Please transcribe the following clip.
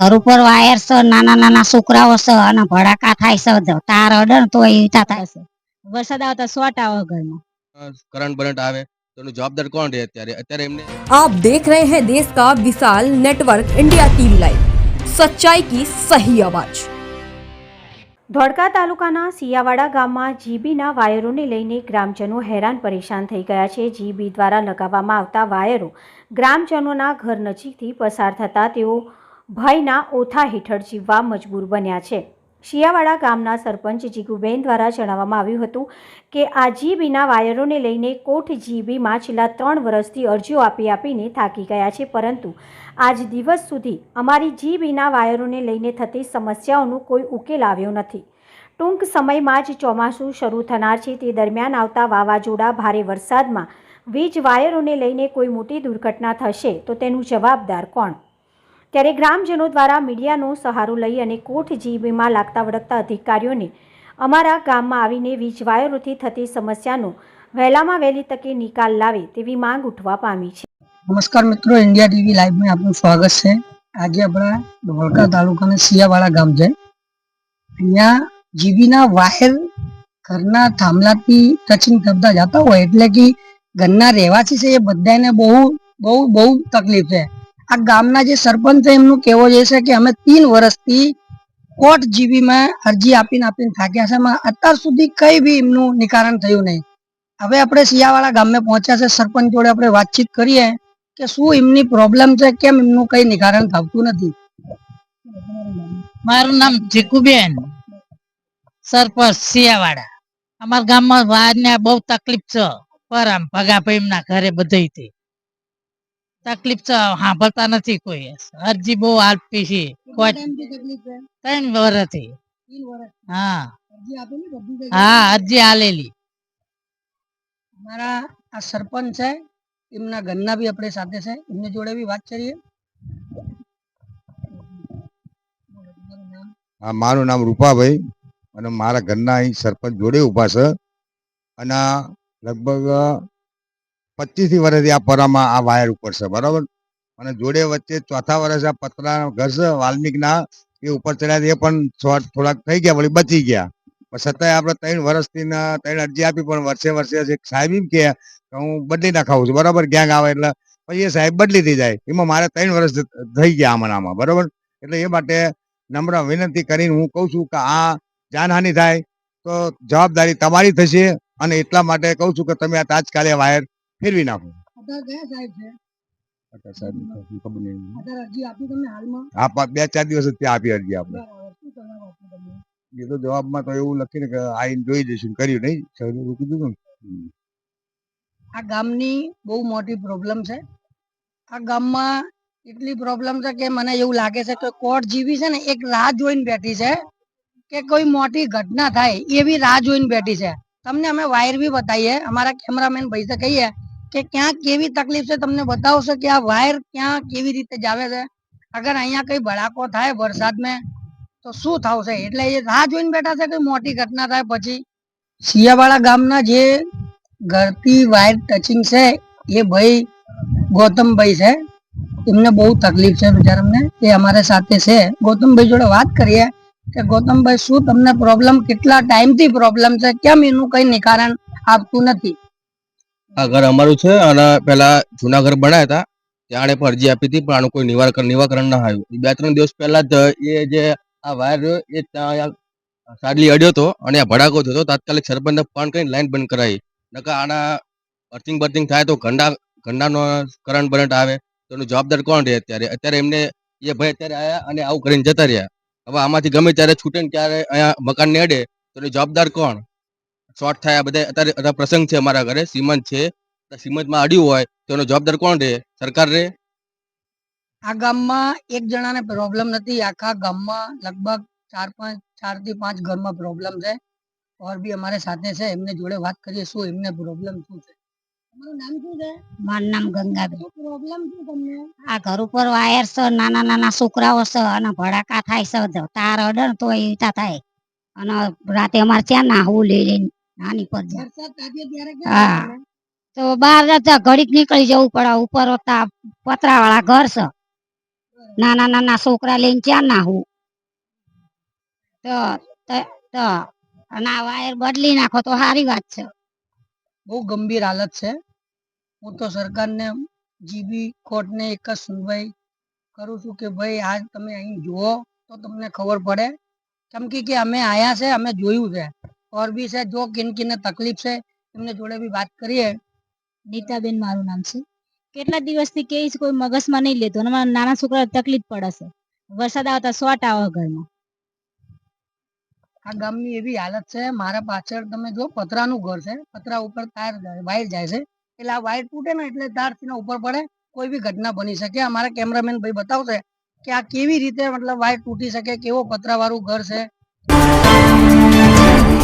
ઘર ઉપર વાયર છે નાના નાના છોકરાઓ છે અને ભડાકા થાય છે તાર અડે તો ઈટા થાય છે. વરસાદ આવતા શોર્ટ આવે ઘરમાં. કરંટ બરંટ આવે. જવાબદાર કોણ રહે અત્યારે? અત્યારે એમને આપ દેખ રહે હૈ દેશ કા વિશાલ નેટવર્ક ઇન્ડિયા ટીમ લાઈવ. સચ્ચાઈ કી સહી અવાજ. ધોળકા તાલુકાના સિયાવાડા ગામમાં જીબીના વાયરોને લઈને ગ્રામજનો હેરાન પરેશાન થઈ ગયા છે. જીબી દ્વારા લગાવવામાં આવતા વાયરો ગ્રામજનોના ઘર નજીકથી પસાર થતા તેઓ ભયના ઓથા હેઠળ જીવવા મજબૂર બન્યા છે. શિયાવાડા ગામના સરપંચ જીગુબેન દ્વારા જણાવવામાં આવ્યું હતું કે આ જીબીના વાયરોને લઈને કોઠ જીબીમાં છેલ્લા ત્રણ વર્ષથી અરજીઓ આપી આપીને થાકી ગયા છે, પરંતુ આજ દિવસ સુધી અમારી જીબીના વાયરોને લઈને થતી સમસ્યાઓનો કોઈ ઉકેલ આવ્યો નથી. ટૂંક સમયમાં જ ચોમાસું શરૂ થનાર છે, તે દરમિયાન આવતા વાવાઝોડા ભારે વરસાદમાં વીજ વાયરોને લઈને કોઈ મોટી દુર્ઘટના થશે તો તેનું જવાબદાર કોણ? ત્યારે ગ્રામજનો દ્વારા મીડિયાનો સહારો લઈ અને કોઠ જીબીમાં લાગતા વળગતા અધિકારીઓને અમારા ગામમાં આવીને વીજ વાયરોથી થતી સમસ્યાનો વહેલામાં વહેલી તકે નિકાલ લાવે તેવી માંગ ઉઠવા પામી છે. નમસ્કાર મિત્રો, ઇન્ડિયા ટીવી લાઈવમાં આપનું સ્વાગત છે. આજે આપણા ધોળકા તાલુકાના સિયાવાળા ગામ છે. અહીંયા જીબીના વાયર ઘરના થાંભલાથી ટચિંગ કરતા જતા હોય એટલે કે ઘરના રહેવાસી છે એ બધાને બહુ બહુ બહુ તકલીફ છે. આ ગામના જે સરપંચ છે, એમનું કેવો જે છે કે અમે ત્રણ વર્ષથી કોર્ટ જીબીમાં અરજી આપીને આપીને થાક્યા છે. અત્યાર સુધી કઈ બી એમનું નિકારણ થયું નહીં. હવે આપણે શિયાવાળા ગામે પહોંચ્યા છે. સરપંચ જોડે આપણે વાતચીત કરીએ કે શું એમની પ્રોબ્લેમ છે, કેમ એમનું કઈ નિકારણ થતું નથી. મારું નામ જીકુબેન સરપંચ સિયાવાડા અમારા ગામમાં વારને બહુ તકલીફ છે. પર આમ ભગાભાઈ ના ઘરે બધેથી તકલીફ તો સાંભળતા નથી કોઈ. અરજી બહુ આપી છે. કોઈ ત્રણ વર્ષથી હા. હા અરજી આલેલી. અમારા આ સરપંચ છે એમના ઘરના બી આપણે સાથે છે. એમની જોડે બી વાત કરીએ. હા મારું નામ રૂપાભાઈ અને મારા ઘરના અહીં સરપંચ જોડે ઊભા છે. અને લગભગ પચીસથી વર્ષથી આ પરામાં આ વાયર ઉપર છે, બરાબર? અને જોડે વચ્ચે ચોથા વર્ષ આ પતરા ઘર છે, વાલ્મિકના, એ ઉપર ચડ્યા એ પણ થોડાક થઈ ગયા, વળી બચી ગયા. પણ છતાંય આપણે ત્રણ વર્ષથી ત્રણ અરજી આપી, પણ વર્ષે વર્ષે સાહેબ એમ કે હું બદલી નાખાવું છું, બરાબર? ક્યાંક આવે એટલે પછી એ સાહેબ બદલી થઈ જાય. એમાં મારે ત્રણ વર્ષ થઈ ગયા આમાં આમાં, બરાબર? એટલે એ માટે નમ્ર વિનંતી કરીને હું કહું છું કે આ જાનહાનિ થાય તો જવાબદારી તમારી થશે અને એટલા માટે કહું છું કે તમે આ તાજકાલે વાયર ફેરવી નાખો. બે ચાર દિવસ ત્યાં આપી અરજી આપણે? એ તો જવાબમાં તો એવું લખીને કે આઈને જોઈ જઈશું કર્યું નહીં. સાહેબે રોકી ને. આ ગામની બહુ મોટી પ્રોબ્લેમ છે. આ ગામમાં એટલી પ્રોબ્લેમ છે કે મને એવું લાગે છે કે કોર્ટ જીવી છે ને એક રાહ જોઈને બેઠી છે કે કોઈ મોટી ઘટના થાય એવી રાહ જોઈને બેઠી છે. તમને અમે વાયર બી બતાવીએ અમારા કેમેરામેન ભાઈ કહીએ કે ક્યાં કેવી તકલીફ છે તમને બતાવશો કે આ વાયર ક્યાં કેવી રીતે જાવે છે? અગર અહીંયા કઈ ભડાકો થાય વરસાદમાં, તો શું થશે એટલે એ રાહ જોઈને બેઠા છે કે મોટી ઘટના થાય પછી. શિયાવાળા ગામના જે ઘરથી વાયર ટચિંગ છે, એ ભાઈ ગૌતમભાઈ છે. એમને બહુ તકલીફ છે બિચારાને. એ અમારે સાથે છે. ગૌતમભાઈ જોડે વાત કરીએ કે ગૌતમભાઈ, શું તમને પ્રોબ્લેમ કેટલા ટાઈમથી પ્રોબ્લેમ છે? કેમ એનું કઈ નિકારણ આપતું નથી? આ ઘર અમારું છે અને પેલા જૂના ઘર બનાવ્યા હતા. ત્યાં પણ અરજી આપી હતી, પણ આનું કોઈ નિવારણ નિવારણ ના આવ્યું. બે ત્રણ દિવસ પહેલા જ એ જે આ વાયર એ ત્યાં સાડલી અડ્યો હતો અને આ ભડાકો થયો તાત્કાલિક સરપંચને ફોન કરીને લાઈન બંધ કરાવી. નકર આના અર્થિંગ બર્થિંગ થાય તો ઘંડા, ઘંડાનો કરંટ બરંટ આવે તો એનું જવાબદાર કોણ રહે અત્યારે? અત્યારે એમને એ ભાઈ અત્યારે આવ્યા અને આવું કરીને જતા રહ્યા. હવે આમાંથી ગમે ત્યારે છૂટે ને ત્યારે અહીંયા મકાન ને અડે તો એનું જવાબદાર કોણ? શોર્ટ થાય બધા અત્યારે પ્રસંગ છે અમારા ઘરે સિમંત છે. સિમંતમાં અડ્યું હોય તો એનો જવાબદાર કોણ રહે? સરકાર રહે? આ ગામમાં એક જણાને પ્રોબ્લેમ નથી. આખા ગામમાં લગભગ ચાર પાંચ ચારથી પાંચ ઘરમાં પ્રોબ્લેમ છે. ઓર બી અમારે સાથે છે એમને જોડે વાત કરીએ શું એમને પ્રોબ્લેમ શું છે? તમારું નામ શું છે? મારું નામ ગંગાબેન પ્રોબ્લેમ શું તમને? આ ઘર ઉપર વાયર છે નાના નાના છોકરાઓ છે અને ભડાકા થાય છે તાર અડે તો એ થાય. અને રાતે અમારે ત્યાં નાહવું લઈ લઈને નાની પર હા. તો બહાર જતા ઘડીક નીકળી જવું પડે ઉપર હતા પતરા વાળા ઘર છે. નાના નાના છોકરા લઈને ક્યાં ના હું તો- તો અને આ વાયર બદલી નાખો તો સારી વાત છે. બહુ ગંભીર હાલત છે. હું તો સરકારને જીબી કોર્ટને એક જ સુનવાઈ કરું છું કે ભાઈ આ તમે અહીં જુઓ તો તમને ખબર પડે. કેમ કે અમે આયા છે અમે જોયું છે. ઓર બી છે જો કિન કિનને તકલીફ છે એમને જોડે બી વાત કરીએ. નીતાબેન મારું નામ છે. કેટલા દિવસથી કે કોઈ મગજમાં નહીં લેતો. અને મારા નાના છોકરા તકલીફ પડે છે. વરસાદ આવતા શોર્ટ આવે ઘરમાં. આ ગામની એવી હાલત છે મારા પાછળ તમે જો પતરાનું ઘર છે પતરા ઉપર તાર વાયર જાય છે. એટલે આ વાયર તૂટે ને એટલે તાર ઉપર પડે કોઈ બી ઘટના બની શકે. અમારા કેમેરામેન ભાઈ બતાવશે કે આ કેવી રીતે મતલબ વાયર તૂટી શકે કેવો પતરા વાળું ઘર છે.